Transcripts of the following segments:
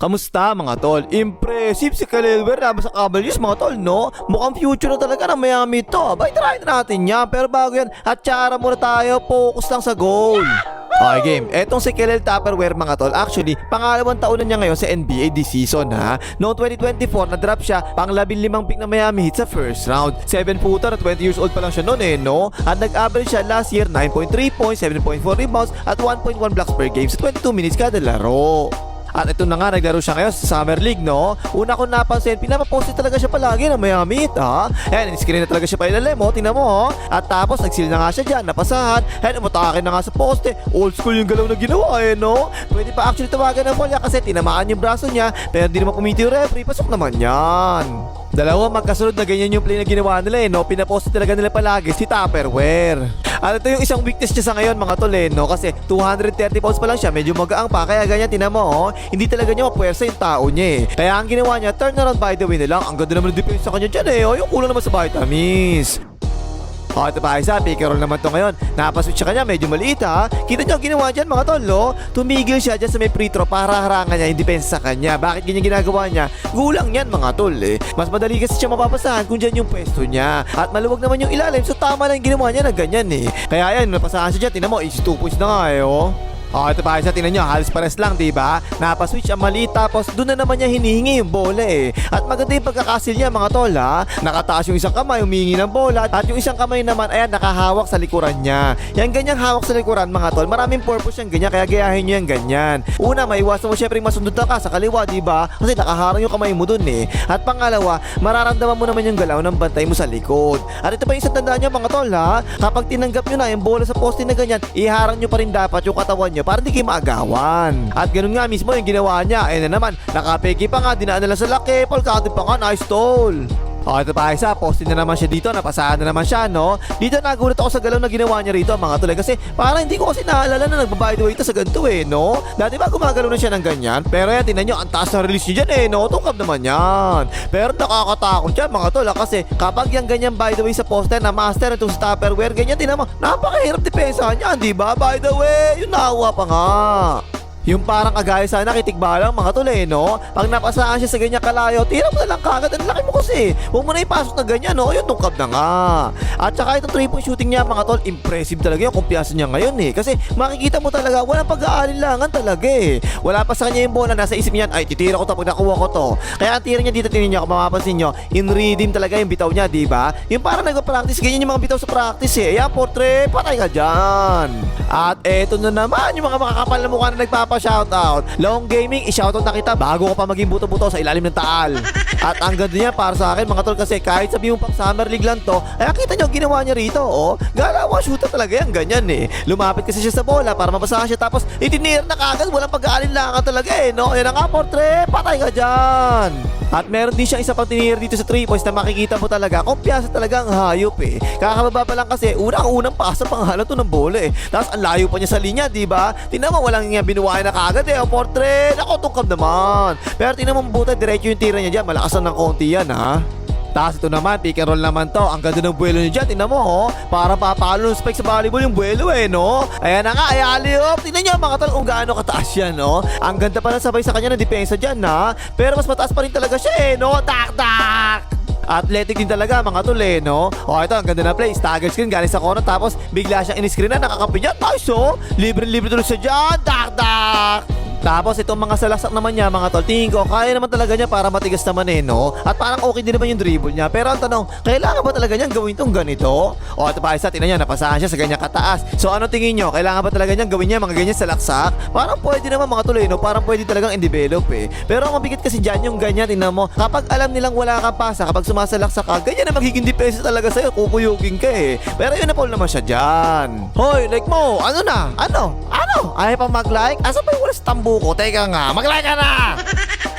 Kamusta mga tol? Impressive si Kalilwer laban sa Cavaliers mga tol, no? Mukhang future na talaga ng Miami to. Abay, try na natin yan. Pero bago yan, at tsara muna tayo. Focus lang sa goal. Okay game, etong si Kelel Tupperware mga tol Actually, pangalawang taon na niya ngayon sa NBA this season ha Noong 2024, na-drop siya pang 15 pick na Miami Heat sa first round 7 footer at 20 years old pa lang siya noon eh no At nag-average siya last year 9.3 points, 7.4 rebounds at 1.1 blocks per game sa 22 minutes kada laro at ito na nga, naglaro siya ngayon sa Summer League, no? Una ko napansin, pinapapost talaga siya palagi ng Miami ha? Ayan, in-screen na talaga siya pa ilalim, mo, tingnan mo, ho? At tapos, nagsil na nga siya dyan, napasahan. Ayan, umatakin na nga sa poste. Old school yung galaw na ginawa, eh, no? Pwede pa actually tawagan ng Polya kasi tinamaan yung braso niya, pero hindi naman kumiti yung referee, pasok naman yan. Dalawa magkasunod na ganyan yung play na ginawa nila eh, no? Pinapost talaga nila palagi si Tupperware. At ito yung isang weakness niya sa ngayon mga tol eh, no? Kasi 230 pounds pa lang siya, medyo magaang pa. Kaya ganyan, tinan mo, oh. Hindi talaga niya mapuwersa yung tao niya eh. Kaya ang ginawa niya, turn around by the way na. Ang ganda naman ng defense sa kanya dyan eh. Oh, yung kulang naman sa vitamins. Oh, ito pa isa, pick and roll naman to ngayon. Napaswitch siya kanya, medyo maliit ha. Kita niyo ang ginawa dyan mga tol, oh. Tumigil siya dyan sa may free throw para harangan niya yung depensa sa kanya. Bakit ganyan ginagawa niya? Gulang yan mga tol eh. Mas madali kasi siya mapapasahan kung dyan yung pwesto niya. At maluwag naman yung ilalim, so tama lang ginawa niya na ganyan eh. Kaya yan, napasahan siya dyan. Tingnan mo, easy 2 points na nga eh, oh. Oh, ito pa isa, tingnan nyo, halos pares lang, di ba? Napaswitch ang mali, tapos doon na naman niya hinihingi yung bola eh. At maganda yung pagkakasil niya, mga tol, ha? Nakataas yung isang kamay, humingi ng bola, at yung isang kamay naman, ayan, nakahawak sa likuran niya. Yan ganyang hawak sa likuran, mga tol, maraming purpose yan ganyan, kaya gayahin nyo yan ganyan. Una, may iwasan mo syempre masundot ka sa kaliwa, di ba? Kasi nakaharang yung kamay mo dun eh. At pangalawa, mararamdaman mo naman yung galaw ng bantay mo sa likod. At ito pa yung isang tandaan nyo, mga tol, ha? Kapag tinanggap nyo na yung bola sa poste na ganyan, iharang nyo pa rin dapat yung katawan nyo para hindi kayo maagawan. At ganun nga mismo yung ginawa niya. Ayun na naman, nakapeki pa nga, dinaan na lang sa laki, counted pa nga, nice stall. O, ito pa isa, posting na naman siya dito, napasahan na naman siya, no? Dito nagulat ako sa galaw na ginawa niya rito, mga tulay. Kasi parang hindi ko kasi naalala na nagbabayad the way ito sa ganito eh, no? Dati ba gumagalaw na siya ng ganyan? Pero yan, tinan nyo, ang taas na release niya dyan eh, no? Tungkab naman yan. Pero nakakatakot yan, mga tol, ah, kasi kapag yung ganyan by the way sa poster na master itong sa Tupperware, ganyan, tinan mo, napakahirap depensahan niya, di ba? By the way, yun nawa pa nga. Yung parang kagaya sana kitikbalang mga tol eh, no? Pag napasaan siya sa ganyan kalayo, tira mo na lang kagad. Ang laki mo kasi. Huwag mo na ipasok na ganyan, no? Yun, tungkab na nga. At saka itong 3-point shooting niya, mga tol, impressive talaga yung kumpiyansa niya ngayon eh. Kasi makikita mo talaga, walang pag-aalilangan talaga eh. Wala pa sa kanya yung bola, nasa isip niya, ay, titira ko to pag nakuha ko to. Kaya ang tira niya dito, tingnan niyo, kung mapapansin niyo, in redeem talaga yung bitaw niya, di ba? Yung parang nagpa-practice, ganyan yung mga bitaw sa practice eh. Ayan, portrait, patay ka dyan. At eto na naman, yung mga makakapal na mukha na nagpapa-shoutout. Long Gaming, i-shoutout na kita bago ko pa maging buto-buto sa ilalim ng taal. At ang ganda niya para sa akin, mga tol, kasi kahit sabi mo pang Summer League lang to, ay kita niyo ginawa niya rito, oh. Galawa, shooter talaga yan, ganyan eh. Lumapit kasi siya sa bola para mabasahan siya, tapos itinir na kagad, walang pag-aalinlangan talaga eh, no? Yan ang nga, portrait, patay ka dyan. At meron din siya isa pang tinir dito sa 3 points na makikita mo talaga, kumpiyansa talaga ang hayop eh. Kakababa pa lang kasi, unang-unang pasa pangalan to ng bola eh. Tapos ang layo pa niya sa linya, di ba? Tingnan mo, walang nga binuwayan na kagad eh. O portrait, ako tungkab naman. Pero tingnan mo mabuti, diretso yung tira niya dyan. Malakasan ng konti yan ha. Tapos ito naman, pick and roll naman to. Ang ganda ng buwelo niya dyan. Tingnan mo, oh. Para papalo ng spike sa volleyball yung buwelo eh, no? Ayan na nga, ay aliop. Tingnan niyo mga tal kung gaano kataas yan, no? Ang ganda pa na sabay sa kanya ng depensa dyan, ha? Pero mas mataas pa rin talaga siya eh, no? Tak, tak! Athletic din talaga mga tol eh, no? O ito, ang ganda na play. Stagger screen galing sa corner tapos bigla siyang in-screen na nakakampi niya. Nice oh! Libre-libre tuloy siya dyan. Tak! Tapos itong mga salaksak naman niya mga tol, tingin ko kaya naman talaga niya para matigas naman eh no? At parang okay din naman yung dribble niya. Pero ang tanong, kailangan ba talaga niyang gawin tong ganito? O ito pa isa, tingnan niya, napasahan siya sa ganyan kataas. So ano tingin niyo, kailangan ba talaga niyang gawin niya mga ganyan salaksak? Parang pwede naman mga tol eh no? Parang pwede talagang in-develop eh. Pero ang mabigat kasi dyan yung ganyan, tingnan mo, kapag alam nilang wala kang pasa, kapag sumasalaksak ka, ganyan na magiging depensa talaga sa'yo, kukuyugin ka eh. Pero yun na Paul naman siya dyan. Hoy, like mo, ano na? Ano? Ano? Ayaw pa mag-like? Asa pa yung wala sa tambo ko? Teka nga, mag-like ka na!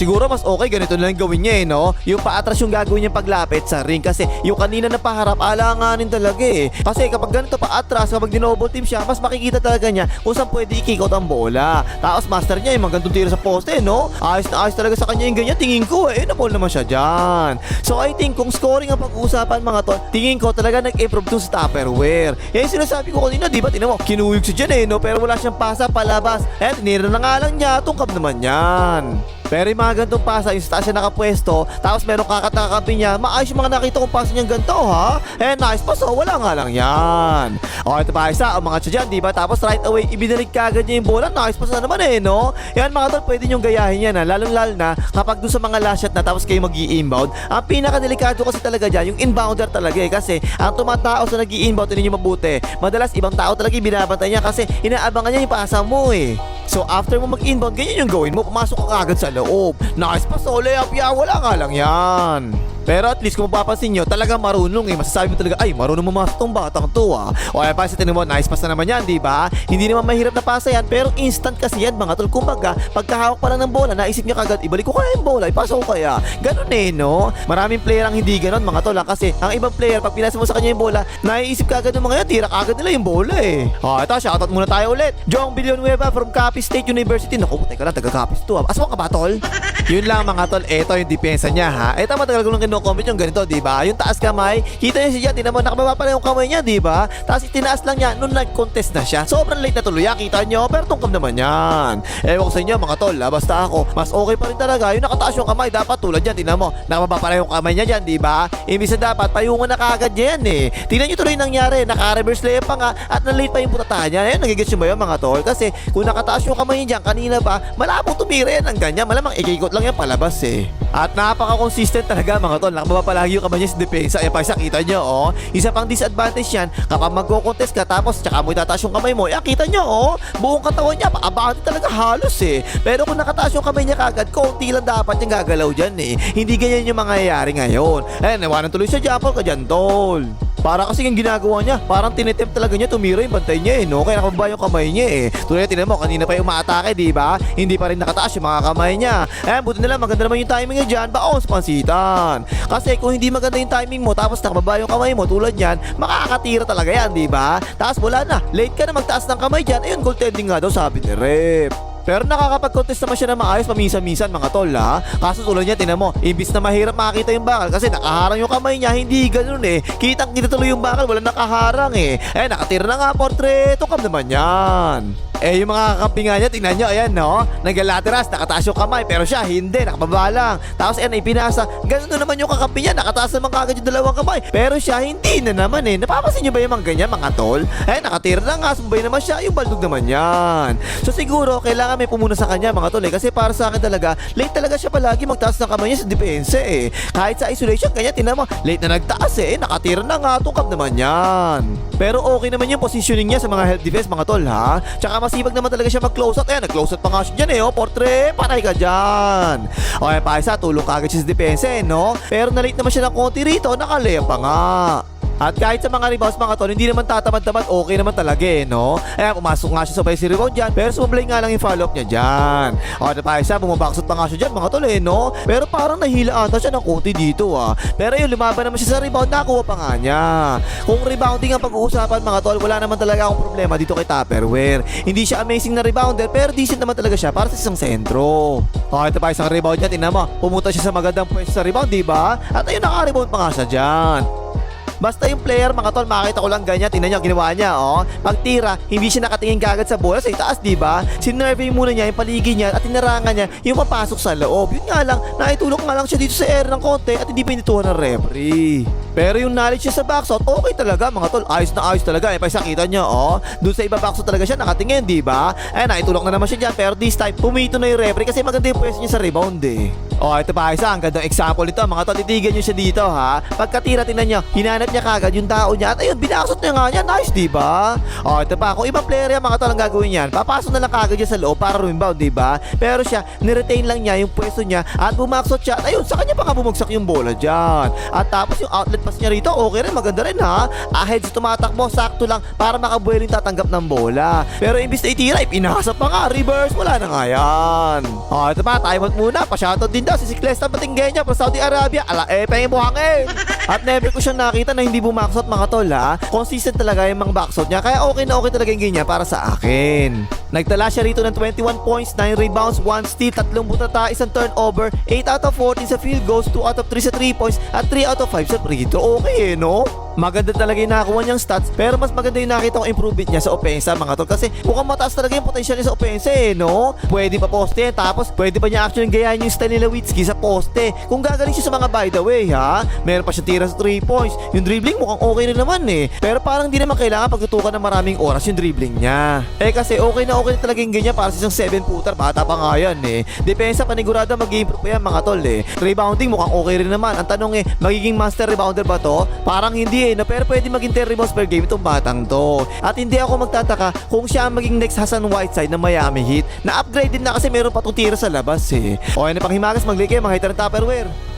Siguro mas okay ganito na lang gawin niya eh, no? Yung paatras yung gagawin niya paglapit sa ring kasi yung kanina na paharap, alanganin talaga eh. Kasi kapag ganito paatras, kapag dinoble team siya, mas makikita talaga niya kung saan pwede i-kick out ang bola. Tapos master niya yung mga tira sa poste, no? Ayos na ayos talaga sa kanya yung ganyan, tingin ko eh, na-ball naman siya dyan. So I think kung scoring ang pag-uusapan mga tol, tingin ko talaga nag-improve dun sa Tupperware. Yan yung sinasabi ko kanina, di ba? Tinan mo, kinuyog siya dyan eh, no? Pero wala siyang pasa palabas. Eh, tinira na nga lang niya, tungkab naman yan. Pero yung mga ganitong pasa, yung siya nakapwesto, tapos meron kakatakakampi niya, maayos yung mga nakita kong pasa niyang ganito, ha? Eh, nice pass, oh, wala nga lang yan. O, ito pa isa, ang mga siya dyan, di ba? Tapos right away, ibinalik kagad niya yung bola, nice pass na naman eh, no? Yan mga tol, pwede niyong gayahin yan, ha? Lalong-lalo na kapag doon sa mga last shot na tapos kayo mag inbound ang pinakadelikado kasi talaga dyan, yung inbounder talaga eh, kasi ang tumatao sa nag inbound hindi niyo mabuti. Madalas, ibang tao talaga yung binabantay niya kasi inaabangan niya yung pasa mo eh. So after mo mag-inbound, ganyan yung gawin mo, pumasok ka agad sa loob. Nice pass, oh, layup yan, wala nga lang yan. Pero at least kung mapapansin nyo, talaga marunong eh. Masasabi mo talaga, ay, marunong mamasok tong batang to ah. O ay pa, sa tingin mo, nice pass na naman yan, di ba? Hindi naman mahirap na pasa yan, pero instant kasi yan mga tol. Kumbaga, pagkahawak pa lang ng bola, naisip niya kagad, ibalik ko kaya yung bola, ipasa ko kaya. Ganon eh, no? Maraming player ang hindi ganon mga tol ah, kasi ang ibang player, pag pinasa mo sa kanya yung bola, naiisip kagad ng mga yan, tira kagad nila yung bola eh. O, ito, shoutout muna tayo ulit. Jong Villanueva from Capiz State University. Naku, teka lang, taga Capiz to ah. Aswang ka ba, tol? Yun lang mga tol, eto yung depensa niya ha. Eto matagal ko nang kino-comment yung ganito, di ba? Yung taas kamay, kita niyo siya, tinan mo, nakababa pa lang yung kamay niya, di ba? Tapos itinaas lang niya nung nag-contest na siya. Sobrang late na tuloy, kita niyo, pero tungkam naman yan. Ewan ko sa inyo mga tol, basta ako, mas okay pa rin talaga. Yung nakataas yung kamay, dapat tulad yan, tinan mo, nakababa pa lang yung kamay niya dyan, di ba? Imbis na dapat, payungan na kagad yan eh. Tingnan niyo tuloy nangyari, naka-reverse layup pa nga, at na-late pa yung putata niya. Ayun, nagigits nyo ba yun mga tol? Kasi kung nakataas yung kamay niya dyan, kanina pa, malabong tumira yan ng ganyan, malamang ikikot lang yan palabas eh. At napaka-consistent talaga mga tol. Nakababa palagi yung kamay niya sa depensa. Eh, pag kita nyo, oh. Isa pang disadvantage yan, kapag magko-contest ka, tapos tsaka mo itataas yung kamay mo, eh, kita nyo, oh. Buong katawan niya, paabante talaga halos eh. Pero kung nakataas yung kamay niya kagad, konti lang dapat yung gagalaw dyan eh. Hindi ganyan yung mangyayari ngayon. Eh, nawanan tuloy siya Japol ka dyan, tol. Para kasi yung ginagawa niya, parang tinitip talaga niya tumira yung bantay niya eh, no? Kaya nakababa yung kamay niya eh. Tulad tinan mo, kanina pa yung umaatake, di ba? Hindi pa rin nakataas yung mga kamay niya. Eh, buti na maganda naman yung timing niya dyan, baon sa pansitan. Kasi kung hindi maganda yung timing mo, tapos nakababa yung kamay mo, tulad yan, makakatira talaga yan, di ba? Tapos wala na, late ka na magtaas ng kamay dyan, ayun, goaltending nga daw, sabi ni Rep. Pero nakakapag-contest naman siya na maayos paminsan-minsan mga tol ha. Kaso tulad niya, tinan mo, imbis na mahirap makita yung bakal kasi nakaharang yung kamay niya, hindi ganun eh. Kitang kita tuloy yung bakal, wala nakaharang eh. Eh, nakatira na nga portreto kam naman yan. Eh, yung mga kakampi nga niya, tingnan nyo, ayan, no? Nagalateras, nakataas yung kamay, pero siya, hindi, nakababa lang. Tapos, ayan, ipinasa. Ganun na naman yung kakampi niya, nakataas naman kagad yung dalawang kamay. Pero siya, hindi na naman eh. Napapansin nyo ba yung mga ganyan, mga tol? Eh, nakatira na nga, sumbay naman siya, yung baldog naman yan. So, siguro, kailangan may pumuna sa kanya, mga tol, eh. Kasi para sa akin talaga, late talaga siya palagi magtaas ng kamay niya sa depensa, eh. Kahit sa isolation, kanya, tinan mo, late na nagtaas, eh. Nakatira na nga, tungkap naman yan. Pero okay naman yung positioning niya sa mga health defense, mga tol, ha? Tsaka masipag naman talaga siya mag-close out. Ayan, nag-close out pa nga siya dyan eh, oh. Portre, patay ka dyan. Okay, pa isa, tulong kagad siya sa depensa eh, no? Pero na-late naman siya ng konti rito, nakalaya pa nga. At kahit sa mga rebounds mga tol, hindi naman tatamad-tamad, okay naman talaga eh, no? Ayan, pumasok nga siya sa si rebound dyan, pero sumablay nga lang yung follow-up niya dyan. O, na pa isa, bumabaksot pa nga siya dyan, mga tol eh, no? Pero parang nahila ata siya ng konti dito, ah. Pero yun, lumaban naman siya sa rebound, nakuha pa nga niya. Kung rebounding ang pag-uusapan, mga tol, wala naman talaga akong problema dito kay Tupperware. Hindi siya amazing na rebounder, pero decent naman talaga siya para sa isang sentro. O, ito pa isang rebound niya, tingnan. Pumunta siya sa magandang pwesto sa rebound, di ba? At ayun, naka-rebound pa nga siya dyan. Basta yung player, mga tol, makita ko lang ganyan. Tingnan niyo, ginawa niya, oh. Pagtira, hindi siya nakatingin kagad sa bola sa itaas, di ba? Sinervey muna niya yung paligid niya at tinarangan niya yung papasok sa loob. Yun nga lang, naitulog nga lang siya dito sa air ng konti at hindi pinituhan ng referee. Pero yung knowledge niya sa boxout, okay talaga, mga tol. Ayos na ayos talaga. Eh, paisa kita niyo, oh. Doon sa iba boxout talaga siya nakatingin, di ba? Eh, naitulog na naman siya dyan. Pero this time, pumito na yung referee kasi maganda yung pwesto niya sa rebound, eh. Oh, ito pa isa, ang gandang example nito. Mga tol, titigan niyo siya dito, ha? Pagkatira, tingnan niyo, hinanap niya kagad yung tao niya. At ayun, binaksot niya nga niya. Nice, di ba? Oh, ito pa, kung ibang player yan, mga tol, ang gagawin niyan, papasok na lang kagad niya sa loob para rebound, di ba? Pero siya, niretain lang niya yung pwesto niya at bumaksot siya. At ayun, sa kanya pa nga bumagsak yung bola dyan. At tapos yung outlet step pass niya rito, okay rin, maganda rin ha. Ahead sa tumatakbo, sakto lang para makabuelo yung tatanggap ng bola. Pero imbis na itira, ipinasa pa nga, reverse, wala na nga yan. Oh, ito pa, time muna, pa-shoutout din daw si Siklesta Batinggenya from Saudi Arabia. Ala, eh, pengin buhangin. At never ko siyang nakita na hindi bumaksot mga tol ha. Consistent talaga yung mga backsot niya, kaya okay na okay talaga yung ganyan para sa akin. Nagtala siya rito ng 21 points, 9 rebounds, 1 steal, 3 butata, isang turnover, 8 out of 14 sa field goals, 2 out of 3 sa 3 points, at 3 out of 5 sa free throw. Okay eh, no? Maganda talaga yung nakakuha niyang stats, pero mas maganda yung nakita kong improvement niya sa opensa mga tol. Kasi mukhang mataas talaga yung potential niya sa opensa eh, no? Pwede pa poste, tapos pwede pa niya actually gayahin yung style ni Lewitsky sa poste. Kung gagaling siya sa mga by the way, ha? Meron pa siya tira sa 3 points. Yung dribbling mukhang okay rin naman eh. Pero parang hindi naman kailangan pagtutukan ng maraming oras yung dribbling niya. Eh kasi okay na okay na talaga yung ganyan para sa isang 7 footer. Bata pa nga yan eh. Depensa panigurado mag-improve pa yan mga tol eh. Rebounding mukhang okay rin naman. Ang tanong eh, magiging master rebounder ba to? Parang hindi eh. No? Pero pwede maging 10 rebounds per game itong batang to. At hindi ako magtataka kung siya ang maging next Hassan Whiteside ng Miami Heat. Na-upgrade din na kasi meron pa itong sa labas eh. Okay na pang himagas, mag-like mga hitter ng Tupperware.